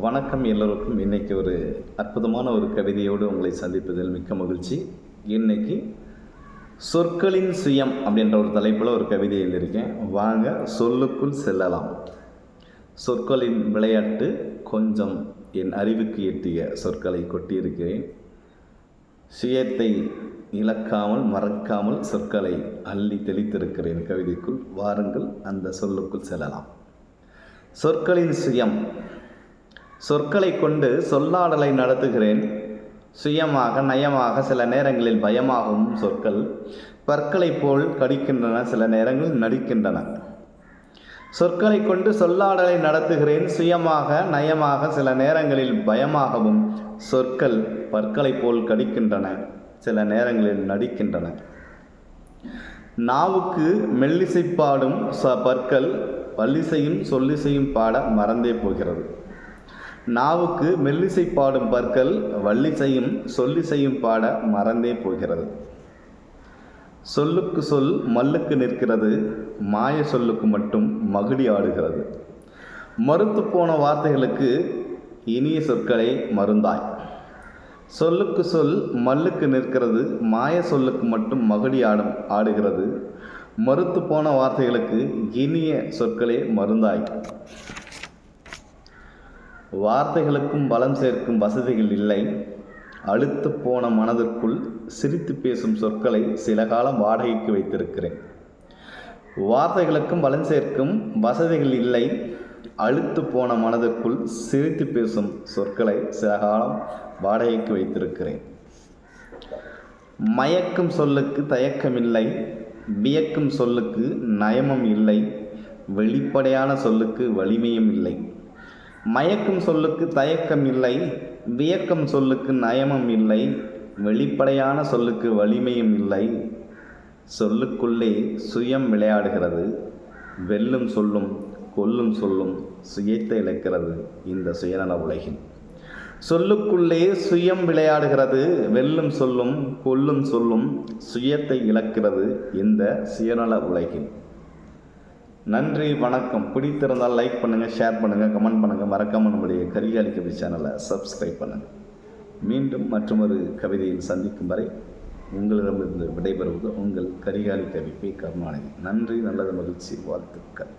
வணக்கம் எல்லோருக்கும். இன்றைக்கி ஒரு அற்புதமான ஒரு கவிதையோடு உங்களை சந்திப்பதில் மிக்க மகிழ்ச்சி. இன்னைக்கு சொற்களின் சுயம் அப்படின்ற ஒரு தலைப்பில் ஒரு கவிதை எழுதியிருக்கேன். வாங்க சொல்லுக்குள் செல்லலாம். சொற்களின் விளையாட்டு கொஞ்சம் என் அறிவுக்கு எட்டிய சொற்களை கொட்டியிருக்கிறேன். சுயத்தை இழக்காமல் மறக்காமல் சொற்களை அள்ளி தெளித்திருக்கிறேன். கவிதைக்குள் வாருங்கள் அந்த சொல்லுக்குள் செல்லலாம். சொற்களின் சுயம் சொற்களை கொண்டு சொல்லாடலை நடத்துகிறேன். சுயமாக நயமாக சில நேரங்களில் பயமாகவும் சொற்கள் பற்களை போல் கடிக்கின்றன சில நேரங்களில் நடிக்கின்றன. சொற்களை கொண்டு சொல்லாடலை நடத்துகிறேன். சுயமாக நயமாக சில நேரங்களில் பயமாகவும் சொற்கள் பற்களைப் போல் கடிக்கின்றன சில நேரங்களில் நடிக்கின்றன. நாவுக்கு மெல்லிசை பாடும் ச பற்கள் வல்லிசையும் சொல்லிசையும் பாட மறந்தே போகிறது. நாவுக்கு மெல்லிசை பாடும் பற்கள் வள்ளிசையும் சொல்லிசையும் பாட மறந்தே போகிறது. சொல்லுக்கு சொல் மல்லுக்கு நிற்கிறது மாய சொல்லுக்கு மட்டும் மகுடி ஆடுகிறது. மறுத்து போன வார்த்தைகளுக்கு இனிய சொற்களே மருந்தாய். சொல்லுக்கு சொல் மல்லுக்கு நிற்கிறது மாய சொல்லுக்கு மட்டும் மகுடி ஆடும் ஆடுகிறது. மறுத்து போன வார்த்தைகளுக்கு இனிய சொற்களே மருந்தாய். வார்த்தைகளுக்கும் பலம் சேர்க்கும் வசதிகள் இல்லை. அழுத்து போன மனதிற்குள் சிரித்து பேசும் சொற்களை சில காலம் வாடகைக்கு வைத்திருக்கிறேன். வார்த்தைகளுக்கும் பலம் சேர்க்கும் வசதிகள் இல்லை. அழுத்து போன மனதிற்குள் சிரித்து பேசும் சொற்களை சில காலம் வாடகைக்கு வைத்திருக்கிறேன். மயக்கும் சொல்லுக்கு தயக்கமில்லை. வியக்கும் சொல்லுக்கு நயமும் இல்லை. வெளிப்படையான சொல்லுக்கு வலிமையும் இல்லை. மயக்கும் சொல்லுக்கு தயக்கம் இல்லை வியக்கம் சொல்லுக்கு நயமும் இல்லை வெளிப்படையான சொல்லுக்கு வலிமையும் இல்லை. சொல்லுக்குள்ளே சுயம் விளையாடுகிறது. வெல்லும் சொல்லும் கொல்லும் சொல்லும் சுயத்தை இழக்கிறது இந்த சுயநல உலகில். சொல்லுக்குள்ளே சுயம் விளையாடுகிறது வெல்லும் சொல்லும் கொல்லும் சொல்லும் சுயத்தை இழக்கிறது இந்த சுயநல உலகில். நன்றி வணக்கம். பிடித்திருந்தால் லைக் பண்ணுங்கள் ஷேர் பண்ணுங்கள் கமெண்ட் பண்ணுங்கள் மறக்காமல் நம்முடைய கரிகாலி கவி சேனலை சப்ஸ்கிரைப் பண்ணுங்கள் மீண்டும் மற்றொரு கவிதையில் சந்திக்கும் வரை உங்களிடமிருந்து விடைபெறுவது உங்கள் கரிகாலி கவி பி. கருணாநிதி. நன்றி நல்லது மகிழ்ச்சி வாழ்த்துக்கள்.